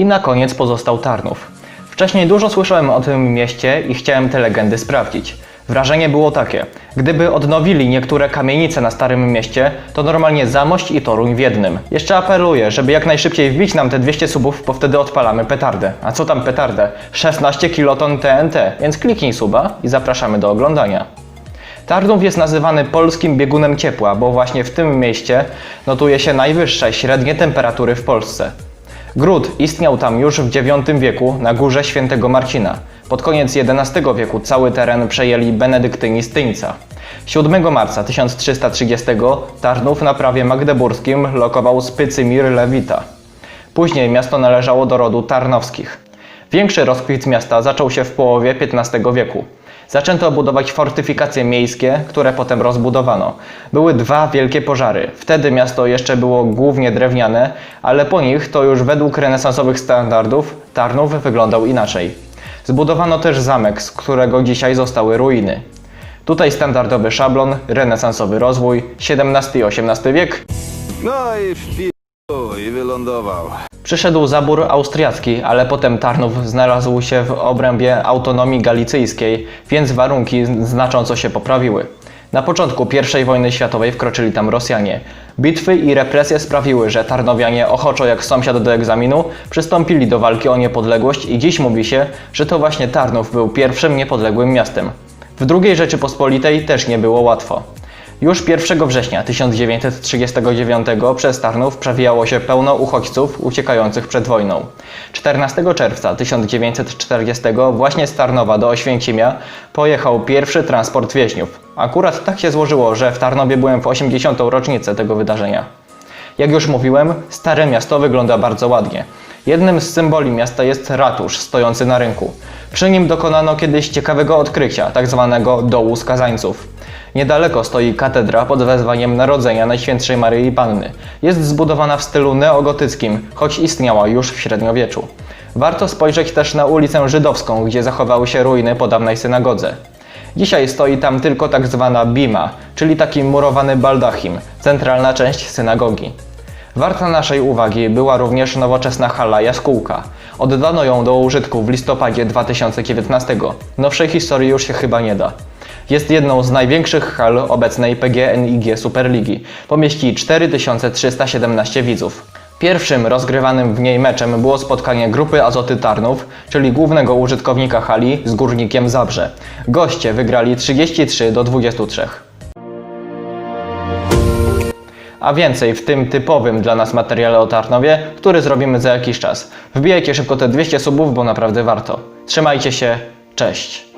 I na koniec pozostał Tarnów. Wcześniej dużo słyszałem o tym mieście i chciałem te legendy sprawdzić. Wrażenie było takie, gdyby odnowili niektóre kamienice na Starym Mieście, to normalnie Zamość i Toruń w jednym. Jeszcze apeluję, żeby jak najszybciej wbić nam te 200 subów, bo wtedy odpalamy petardę. A co tam petardę? 16 kiloton TNT, więc kliknij suba i zapraszamy do oglądania. Tarnów jest nazywany polskim biegunem ciepła, bo właśnie w tym mieście notuje się najwyższe średnie temperatury w Polsce. Gród istniał tam już w IX wieku na górze Świętego Marcina. Pod koniec XI wieku cały teren przejęli benedyktyni z Tyńca. 7 marca 1330 Tarnów na prawie magdeburskim lokował Spycymir Lewita. Później miasto należało do rodu Tarnowskich. Większy rozkwit miasta zaczął się w połowie XV wieku. Zaczęto budować fortyfikacje miejskie, które potem rozbudowano. Były dwa wielkie pożary. Wtedy miasto jeszcze było głównie drewniane, ale po nich to już według renesansowych standardów Tarnów wyglądał inaczej. Zbudowano też zamek, z którego dzisiaj zostały ruiny. Tutaj standardowy szablon, renesansowy rozwój, XVII i XVIII wiek, No i. i wylądował. Przyszedł zabór austriacki, ale potem Tarnów znalazł się w obrębie autonomii galicyjskiej, więc warunki znacząco się poprawiły. Na początku I wojny światowej wkroczyli tam Rosjanie. Bitwy i represje sprawiły, że Tarnowianie ochoczo jak sąsiad do egzaminu przystąpili do walki o niepodległość i dziś mówi się, że to właśnie Tarnów był pierwszym niepodległym miastem. W II Rzeczypospolitej też nie było łatwo. Już 1 września 1939 przez Tarnów przewijało się pełno uchodźców uciekających przed wojną. 14 czerwca 1940 właśnie z Tarnowa do Oświęcimia pojechał pierwszy transport więźniów. Akurat tak się złożyło, że w Tarnowie byłem w 80. rocznicę tego wydarzenia. Jak już mówiłem, Stare Miasto wygląda bardzo ładnie. Jednym z symboli miasta jest ratusz stojący na rynku. Przy nim dokonano kiedyś ciekawego odkrycia, tak zwanego dołu skazańców. Niedaleko stoi katedra pod wezwaniem Narodzenia Najświętszej Maryi Panny. Jest zbudowana w stylu neogotyckim, choć istniała już w średniowieczu. Warto spojrzeć też na ulicę Żydowską, gdzie zachowały się ruiny po dawnej synagodze. Dzisiaj stoi tam tylko tak zwana bima, czyli taki murowany baldachim, centralna część synagogi. Warta naszej uwagi była również nowoczesna hala Jaskółka. Oddano ją do użytku w listopadzie 2019. Nowszej historii już się chyba nie da. Jest jedną z największych hal obecnej PGNiG Superligi. Pomieści 4317 widzów. Pierwszym rozgrywanym w niej meczem było spotkanie grupy Azoty Tarnów, czyli głównego użytkownika hali z Górnikiem Zabrze. Goście wygrali 33 do 23. A więcej w tym typowym dla nas materiale o Tarnowie, który zrobimy za jakiś czas. Wbijajcie szybko te 200 subów, bo naprawdę warto. Trzymajcie się, cześć!